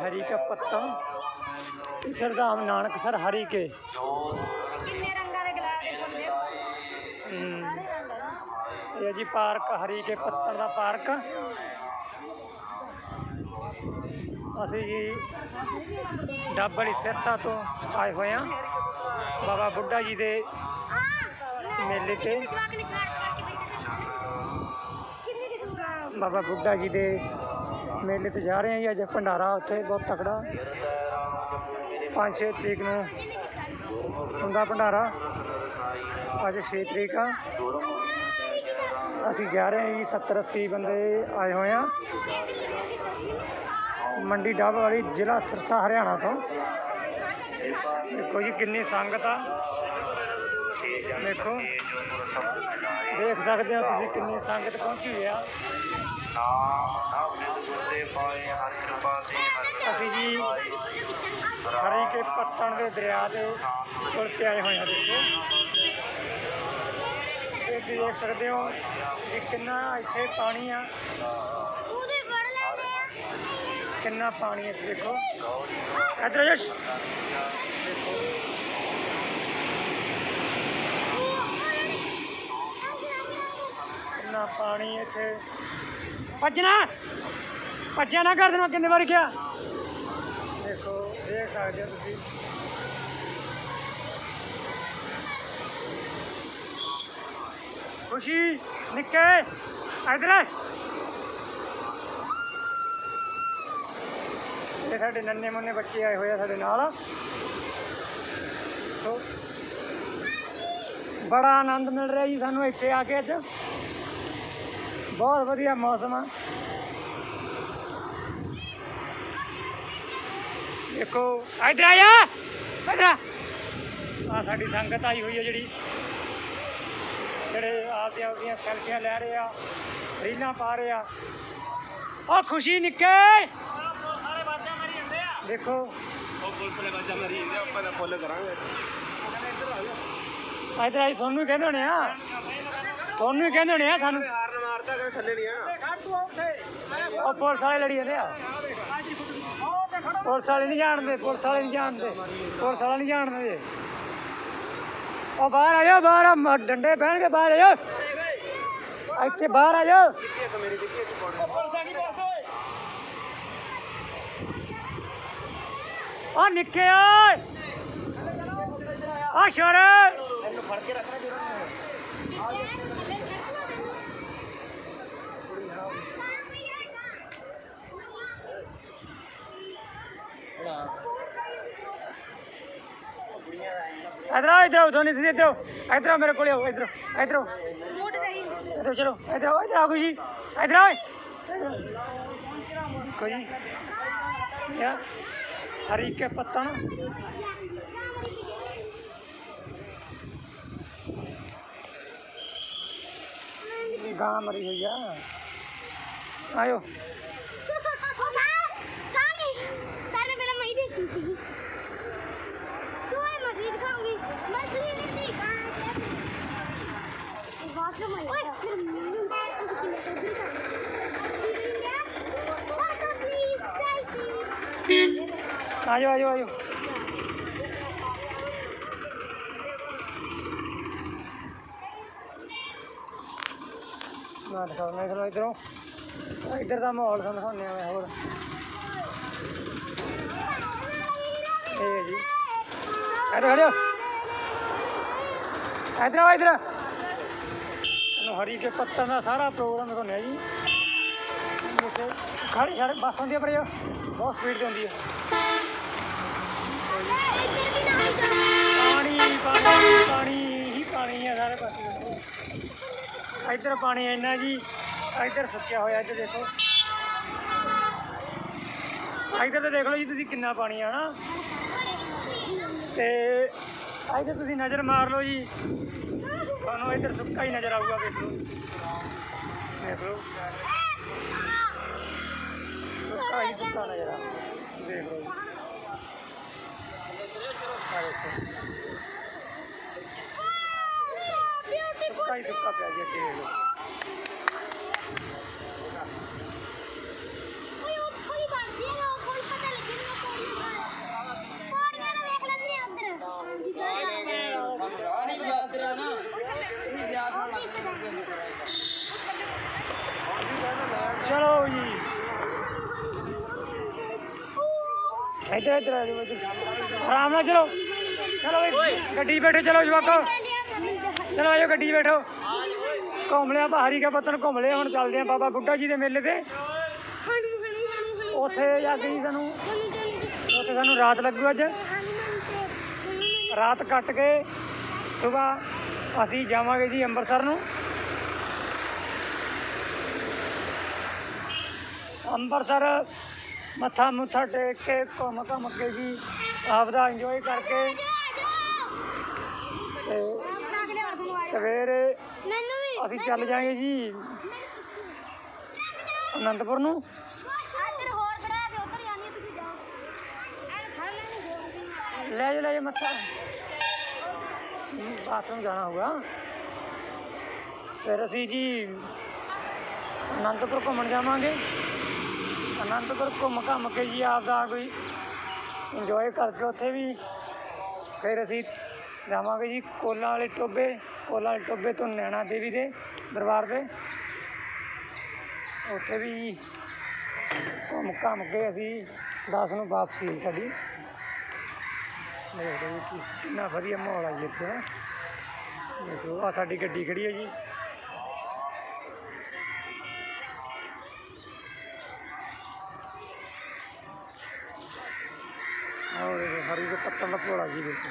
ਹਰੀ ਕਾ ਪੱਤਾ। ਸਰਦਾਮ ਨਾਨਕਸਰ ਹਰੀ ਕੇ। ਕਿੰਨੇ ਰੰਗਾਂ ਦੇ ਗੁਲਾਬ ਦੇ ਫੁੱਲ ਨੇ? ਹਮ, ਸਾਰੇ ਰੰਗ ਆ ਨਾ। ਇਹ ਜੀ ਪਾਰਕ ਹਰੀ ਕੇ ਪੱਤਣ ਦਾ ਪਾਰਕ। ਅਸੀਂ ਜੀ ਡੱਬ ਵਾਲੀ ਸਿਰਸਾ ਤੋਂ ਆਏ ਹੋਏ ਹਾਂ। ਬਾਬਾ ਬੁੱਢਾ ਜੀ ਦੇ ਮੇਲੇ ਤੇ। ਆ? ਬਾਬਾ ਬੁੱਢਾ ਜੀ ਦੇ ਮੇਲੇ ਤੇ ਜਾ ਰਹੇ ਹਾਂ ਜੀ, ਅੱਜ ਭੰਡਾਰਾ ਉੱਥੇ ਬਹੁਤ ਤਕੜਾ। 5-6 ਤਰੀਕ ਨੂੰ ਹੁੰਦਾ ਭੰਡਾਰਾ। ਅੱਜ 6 ਤਰੀਕ ਆ। ਅਸੀਂ ਜਾ ਰਹੇ ਹਾਂ ਜੀ 70 80 ਬੰਦੇ ਆਏ ਹੋਏ ਆ। ਮੰਡੀ ਡੱਬ ਵਾਲੀ ਜ਼ਿਲ੍ਹਾ ਸਰਸਾ, ਹਰਿਆਣਾ ਤੋਂ। ਦੇਖੋ ਜੀ, ਕਿੰਨੀ ਸੰਗਤ ਆ। ਦੇਖੋ, ਦੇਖ ਸਕਦੇ ਹੋ ਤੁਸੀਂ ਕਿੰਨੀ ਸੰਗਤ ਪਹੁੰਚੀ ਆ। ਹੋਈ ਆ ਅਸੀਂ ਜੀ ਹਰੀ ਕੇ ਪੱਤਣ ਦੇ ਦਰਿਆ ਦੇ ਪੁਲ ਤੇ ਆਏ ਹੋਏ ਹਾਂ ਦੇਖੋ। ਇਹ ਤੁਸੀਂ ਦੇਖ ਸਕਦੇ ਹੋ ਕਿ ਕਿੰਨਾ ਇੱਥੇ ਪਾਣੀ ਆ। ਉਹਦੇ ਫੜ ਲੈਂਦੇ ਆ। ਕਿੰਨਾ ਪਾਣੀ ਹੈ ਇੱਥੇ ਦੇਖੋ। ਇੱਧਰ ਜਸ਼ ਕਿੰਨਾ ਪਾਣੀ ਇੱਥੇ। ਭੱਜਣਾ ਭੱਜਿਆ ਨਾ ਕਰ ਦੇਣਾ ਕਿੰਨੇ ਵਾਰ ਕਿਹਾ। ਦੇਖੋ ਦੇਖ ਸਕਦੇ ਹੋ ਤੁਸੀਂ। ਖੁਸ਼ੀ ਨਿੱਕੇ ਇੱਧਰ। ਇਹ ਸਾਡੇ ਨੰਨੇ ਮੁੰਨੇ ਬੱਚੇ ਆਏ ਹੋਏ ਆ ਸਾਡੇ ਨਾਲ। ਸੋ ਬੜਾ ਆਨੰਦ ਮਿਲ ਰਿਹਾ ਜੀ ਸਾਨੂੰ ਇੱਥੇ ਆ ਕੇ ਅੱਜ। ਬਹੁਤ ਵਧੀਆ ਮੌਸਮ ਆ। ਦੇਖੋ, ਇੱਧਰ ਆ ਜਾ, ਇੱਧਰ ਆ। ਆਹ ਸਾਡੀ ਸੰਗਤ ਆਈ ਹੋਈ ਹੈ ਜਿਹੜੀ। ਜਿਹੜੇ ਆਪਦੇ ਆਪਦੀਆਂ ਸੈਲਫੀਆਂ ਲੈ ਰਹੇ ਆ, ਰੀਲਾਂ ਪਾ ਰਹੇ ਆ। ਉਹ ਖੁਸ਼ੀ ਨਿੱਕੇ! ਸਾਰੇ ਬਾਜਾਂ ਮਾਰੀ ਜਾਂਦੇ ਆ ਦੇਖੋ। ਉਹ ਪੁਲਿਸ ਨੇ ਬਾਜਾਂ ਮਾਰੀ ਜਾਂਦੇ ਆਪਾਂ ਤਾਂ ਫੁੱਲ ਕਰਾਂਗੇ ਇੱਧਰ ਆਈ, ਤੁਹਾਨੂੰ ਕਹਿੰਦੇ ਹੋਣੇ ਆ। ਤੁਹਾਨੂੰ ਕਹਿੰਦੇ ਹੋਣੇ ਆ ਸਾਨੂੰ। ਹਾਰਨ ਮਾਰਦਾ ਕਿ ਥੱਲੇ ਨਹੀਂ ਆ। ਉਹ ਪੁਲਿਸ ਵਾਲੇ ਲੜੀ ਜਾਂਦੇ ਆ। ਪੁਲਿਸ ਵਾਲੇ ਨਹੀਂ ਜਾਣਦੇ ਪੁਲਿਸ ਵਾਲੇ ਨਹੀਂ ਜਾਣਦੇ ਪੁਲਿਸ ਵਾਲਾ ਨਹੀਂ ਜਾਣਦੇ ਉਹ ਬਾਹਰ ਆ ਜਾਓ ਬਾਹਰ ਆ, ਡੰਡੇ ਬਹਿਣਗੇ ਬਾਹਰ ਆ ਜਾਓ। ਇੱਥੇ ਬਾਹਰ ਆ ਜਾਓ। ਕਿੱਥੇ ਇੱਕ ਮੇਰੀ ਕਿੱਥੇ ਇੱਕ ਪੌੜੀ ਆ ਨਿੱਕੇ ਓਏ। ਆ ਸ਼ੋਰ ਇਹਨੂੰ ਫੜ ਕੇ ਰੱਖਣਾ ਜਿਹੜਾ ਇਧਰ ਆ ਇਧਰ ਦੋਨੇ ਤੁਸੀਂ ਇਧਰ ਇਧਰ ਮੇਰੇ ਕੋਲੇ ਆਓ ਇਧਰ ਇਧਰ ਇਧਰ ਚਲੋ ਇਧਰ ਇਧਰ ਆਓ ਖੁਸ਼ੀ। ਇਧਰ ਆਓ। ਕੋਈ ਯਾ ਹਰੀ ਕੇ ਪੱਤਾ ਨਾ। ਗਾਂ ਮਰੀ ਹੋਈ ਆ। ਆਇਓ। ਸਾਨੀ ਸਾਨੇ ਪਹਿਲਾਂ ਮੈਂ ਦੇਖੀ ਸੀ ਤੂੰ ਇਹ ਮਸਜਿਦ ਖਾਉਂਗੀ ਮਸਜਿਦ ਨਹੀਂ ਕਹਾਂ ਵਾਸ਼ਰੂਮ ਹੈ ਓਏ ਮੇਰੇ ਮੂੰਹ ਨੂੰ ਕਿੰਨੇ ਤੇਜ਼ੀ ਕਰ ਆਇਓ ਆਇਓ ਆਇਓ ਨਾ ਦਿਖਾਓ ਮੈਂ ਚਲੋ ਇਧਰੋਂ। ਇਧਰ ਦਾ ਮਾਹੌਲ ਤੁਹਾਨੂੰ ਦਿਖਾਉਂਦੇ ਆ ਮੈਂ ਹੋਰ। ਇਹ ਜੀ। ਇਧਰ ਖੜਿਓ ਇਧਰ ਆਓ, ਇਧਰ। ਹਰੀ ਕੇ ਪੱਤਨ ਦਾ ਸਾਰਾ ਪ੍ਰੋਗਰਾਮ ਦਿਖਾਉਂਦੇ ਆ ਜੀ। ਮੁੱਕੇ ਖੜੀ ਛੜ ਬੱਸ ਹੁੰਦੀ ਆ ਪਰ ਬਹੁਤ ਸਪੀਡ ਤੇ ਹੁੰਦੀ ਆ। ਪਾਣੀ ਪਾਣੀ ਪਾਣੀ ਹੀ ਪਾਣੀ ਹੈ ਸਾਰੇ ਪਾਸੇ। ਇੱਧਰ ਪਾਣੀ ਇੰਨਾ ਜੀ, ਇੱਧਰ ਸੁੱਕਿਆ ਹੋਇਆ ਇੱਧਰ ਦੇਖੋ। ਇੱਧਰ ਤਾਂ ਦੇਖ ਲਓ ਜੀ, ਤੁਸੀਂ ਕਿੰਨਾ ਪਾਣੀ ਆ ਨਾ। ਤੇ ਇੱਧਰ ਤੁਸੀਂ ਨਜ਼ਰ ਮਾਰ ਲਓ ਜੀ। ਤੁਹਾਨੂੰ ਇੱਧਰ ਸੁੱਕਾ ਹੀ ਨਜ਼ਰ ਆਊਗਾ ਦੇਖ ਲਓ। ਦੇਖ ਲਓ। ਸੁੱਕਾ ਹੀ ਸੁੱਕਾ ਨਜ਼ਰ ਆ। ਦੇਖ ਲਓ ਜੀ। ਸੁੱਕਾ ਹੀ ਸੁੱਕਾ ਪਿਆ ਜੀ। ਅੱਗੇ ਵੇਖ ਲਓ ਚਲੋ ਜੀ ਇੱਧਰ ਇੱਧਰ। ਆਰਾਮ ਨਾਲ ਚਲੋ। ਚਲੋ ਬਈ, ਗੱਡੀ 'ਚ ਬੈਠੋ, ਚਲੋ ਜਵਾਕੋ। ਚਲੋ ਆਜੋ ਗੱਡੀ 'ਚ ਬੈਠੋ। ਘੁੰਮ ਲਿਆ ਬਾਹਰੀ ਕਾ ਪਤਨ ਘੁੰਮ ਲਿਆ, ਹੁਣ ਚੱਲਦੇ ਆ ਬਾਬਾ ਬੁੱਢਾ ਜੀ ਦੇ ਮੇਲੇ ਤੇ। ਉੱਥੇ ਜਾ ਕੇ ਜੀ ਸਾਨੂੰ, ਉੱਥੇ ਸਾਨੂੰ ਰਾਤ ਲੱਗੂ ਅੱਜ। ਰਾਤ ਕੱਟ ਕੇ ਸਵੇਰ ਅਸੀਂ ਜਾਵਾਂਗੇ ਜੀ ਅੰਮ੍ਰਿਤਸਰ ਨੂੰ। ਅੰਮ੍ਰਿਤਸਰ ਮੱਥਾ ਮੁੱਥਾ ਟੇਕ ਕੇ ਘੁੰਮ ਘੁੰਮ ਕੇ ਜੀ ਆਪਦਾ ਇੰਜੋਏ ਕਰਕੇ ਤੇ ਸਵੇਰੇ ਮੈਨੂੰ ਵੀ ਅਸੀਂ ਚੱਲ ਜਾਾਂਗੇ ਜੀ। ਅਨੰਦਪੁਰ ਨੂੰ। ਲੈ ਜਾ ਲੈ ਜਾ ਮੱਥਾ। ਬਾਥਰੂਮ ਜਾਣਾ ਹੋਗਾ ਫਿਰ ਅਸੀਂ ਜੀ ਅਨੰਦਪੁਰ ਘੁੰਮਣ ਜਾਵਾਂਗੇ। ਅਨੰਦਪੁਰ ਘੁੰਮ ਘੰਮ ਕੇ ਜੀ ਆਪਦਾ ਕੋਈ ਇੰਜੋਏ ਕਰਕੇ ਉੱਥੇ ਵੀ। ਫਿਰ ਅਸੀਂ ਜਾਵਾਂਗੇ ਜੀ ਕੋਲਾਂ ਵਾਲੇ ਟੋਬੇ ਕੋਲਾਂ ਵਾਲੇ ਟੋਬੇ ਤੋਂ ਨੈਣਾ ਦੇਵੀ ਦੇ ਦਰਬਾਰ ਦੇ। ਉੱਥੇ ਵੀ ਘੁੰਮ ਘੰਮ ਕੇ ਅਸੀਂ 10 ਨੂੰ ਵਾਪਸੀ ਹੈ ਸਾਡੀ। ਦੇਖੋ ਜੀ ਕਿੰਨਾ ਵਧੀਆ ਮਾਹੌਲ ਆ ਜੀ ਇੱਥੇ ਦਾ ਦੇਖੋ, ਆ ਸਾਡੀ ਗੱਡੀ ਖੜੀ ਹੈ ਜੀ। ਆਹ ਦੇਖੋ, ਹਰੀ ਦੇ ਪੱਤਣ ਦਾ ਭੋਲਾ ਜੀ ਦੇਖੋ।